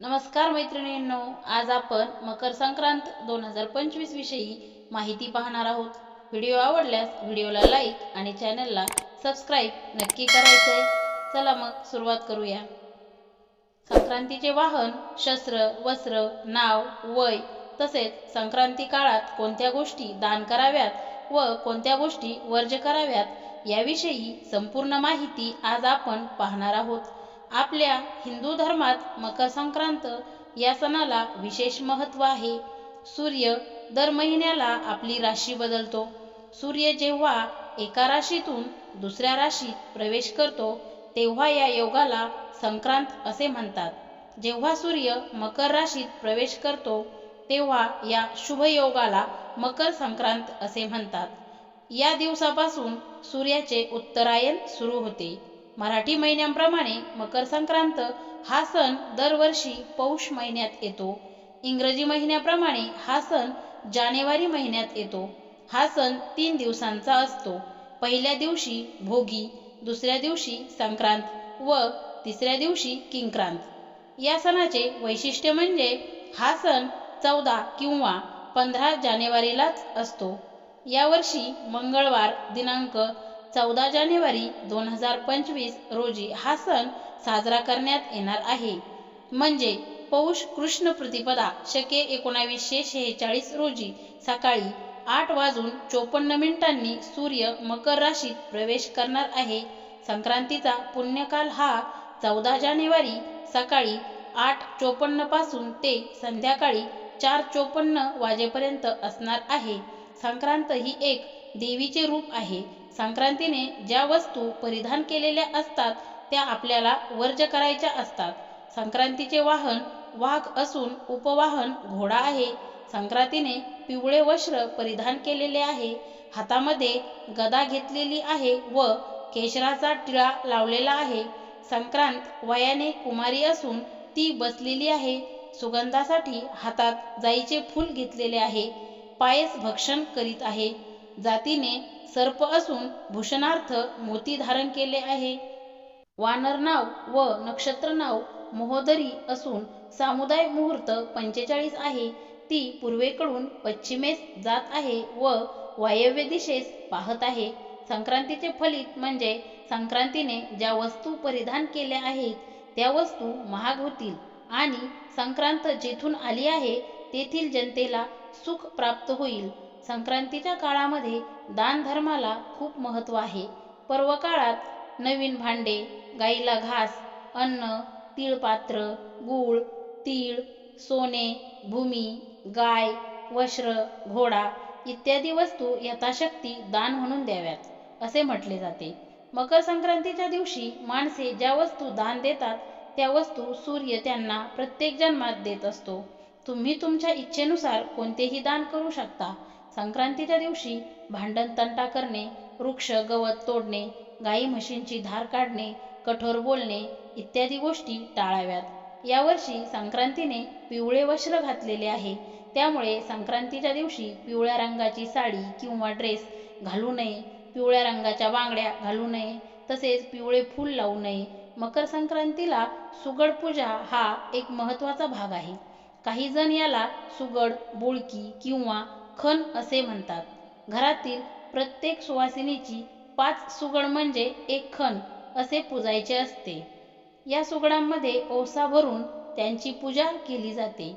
नमस्कार मैत्रिणींनो आज आपण मकर संक्रांत दोन हजार पंचवीस विषयी माहिती पाहणार आहोत. व्हिडिओ आवडल्यास व्हिडिओला लाईक आणि चॅनलला सबस्क्राईब नक्की करायचंय. चला मग सुरुवात करूया. संक्रांतीचे वाहन शस्त्र वस्त्र नाव वय तसेच संक्रांती काळात कोणत्या गोष्टी दान कराव्यात व कोणत्या गोष्टी वर्ज कराव्यात याविषयी संपूर्ण माहिती आज आपण पाहणार आहोत. आपल्या हिंदू धर्मात मकर संक्रांत या सणाला विशेष महत्त्व आहे. सूर्य दर महिन्याला आपली राशी बदलतो. सूर्य जेव्हा एका राशीतून दुसऱ्या राशीत प्रवेश करतो तेव्हा या योगाला संक्रांत असे म्हणतात. जेव्हा सूर्य मकर राशीत प्रवेश करतो तेव्हा या शुभ योगाला मकर संक्रांत असे म्हणतात. या दिवसापासून सूर्याचे उत्तरायण सुरू होते. मराठी महिन्यांप्रमाणे मकर संक्रांत हा सण दरवर्षी पौष महिन्यात येतो. इंग्रजी महिन्याप्रमाणे हा सण जानेवारी महिन्यात येतो. हा सण तीन दिवसांचा असतो. पहिल्या दिवशी भोगी दुसऱ्या दिवशी संक्रांत व तिसऱ्या दिवशी किंक्रांत. या सणाचे वैशिष्ट्य म्हणजे हा सण चौदा किंवा पंधरा जानेवारीलाच असतो. यावर्षी मंगळवार दिनांक चौदा जानेवारी दोन हजार पंचवीस रोजी हा सण साजरा करण्यात येणार आहे. म्हणजे पौष कृष्ण प्रतिपदा शके एकोणावीसशे शेहेचाळीस रोजी सकाळी आठ वाजून चोपन्न मिनिटांनी सूर्य मकर राशीत प्रवेश करणार आहे. संक्रांतीचा पुण्यकाल हा चौदा जानेवारी सकाळी आठ चोपन्नपासून ते संध्याकाळी चार चोपन्न वाजेपर्यंत असणार आहे. संक्रांत ही एक देवीचे रूप आहे. संक्रांतीने ज्या वस्तू परिधान केलेल्या असतात त्या आपल्याला वर्ज करायच्या असतात. संक्रांतीचे वाहन वाघ असून उपवाहन घोडा आहे. संक्रांतीने पिवळे वस्त्र परिधान केलेले आहे. हातामध्ये गदा घेतलेली आहे व केशराचा टिळा लावलेला आहे. संक्रांत वयाने कुमारी असून ती बसलेली आहे. सुगंधासाठी हातात जाईचे फूल घेतलेले आहे. पायस भक्षण करीत आहे. जातीने सर्प असून भूषणार्थ मोती धारण केले आहे. वानर नाव व नक्षत्र नाव मोहोदरी असून सामुदाय मुहूर्त पंचेचाळीस आहे. ती पूर्वेकडून पश्चिमेस जात आहे व वायव्य दिशेस पाहत आहे. संक्रांतीचे फलित म्हणजे संक्रांतीने ज्या वस्तू परिधान केल्या आहेत त्या वस्तू महाग होतील आणि संक्रांत जेथून आली आहे तेथील जनतेला सुख प्राप्त होईल. संक्रांतीच्या काळामध्ये दान धर्माला खूप महत्त्व आहे. पर्व काळात नवीन भांडे गाईला घास अन्न तिळपात्र गूळ तीळ सोने भूमी गाय वस्त्र घोडा इत्यादी वस्तू यथाशक्ती दान म्हणून द्याव्यात असे म्हटले जाते. मकर संक्रांतीच्या दिवशी माणसे ज्या वस्तू दान देतात त्या वस्तू सूर्य त्यांना प्रत्येक जन्मात देत असतो. तुम्ही तुमच्या इच्छेनुसार कोणतेही दान करू शकता. संक्रांतीच्या दिवशी भांडण तंटा करणे वृक्ष गवत तोडणे गाई म्हशींची धार काढणे कठोर बोलणे इत्यादी गोष्टी टाळाव्यात. यावर्षी संक्रांतीने पिवळे वस्त्र घातलेले आहे. त्यामुळे संक्रांतीच्या दिवशी पिवळ्या रंगाची साडी किंवा ड्रेस घालू नये पिवळ्या रंगाच्या बांगड्या घालू नये तसेच पिवळे फूल लावू नये. मकर संक्रांतीला सुगड पूजा हा एक महत्त्वाचा भाग आहे. काही जण याला सुगड बोळकी किंवा खण असे म्हणतात. घरातील प्रत्येक सुवासिनीची पाच सुगड म्हणजे एक खण असे पूजायचे असते. या सुगडांमध्ये ओसा भरून त्यांची पूजा केली जाते.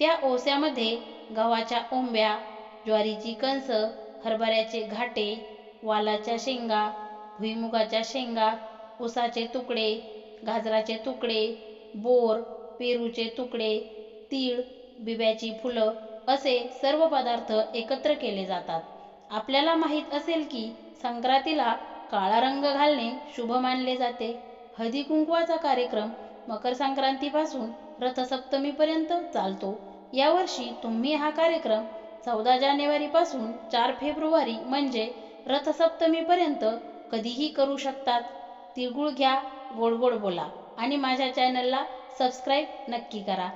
त्या ओस्यामध्ये गव्हाच्या ओंब्या ज्वारीची कणस हरभऱ्याचे घाटे वालाच्या शेंगा भुईमुगाच्या शेंगा उसाचे तुकडे गाजराचे तुकडे बोर पेरूचे तुकडे तीळ बिब्याची फुलं असे सर्व पदार्थ एकत्र केले जातात. आपल्याला माहीत असेल की संक्रांतीला काळा रंग घालणे शुभ मानले जाते. हळदी कुंकवाचा कार्यक्रम मकर संक्रांतीपासून रथसप्तमीपर्यंत चालतो. यावर्षी तुम्ही हा कार्यक्रम चौदा जानेवारीपासून चार फेब्रुवारी म्हणजे रथसप्तमीपर्यंत कधीही करू शकतात. तिळगुळ घ्या गोड गोड बोला आणि माझ्या चॅनलला सबस्क्राईब नक्की करा.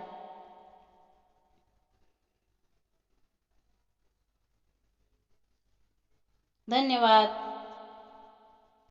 धन्यवाद.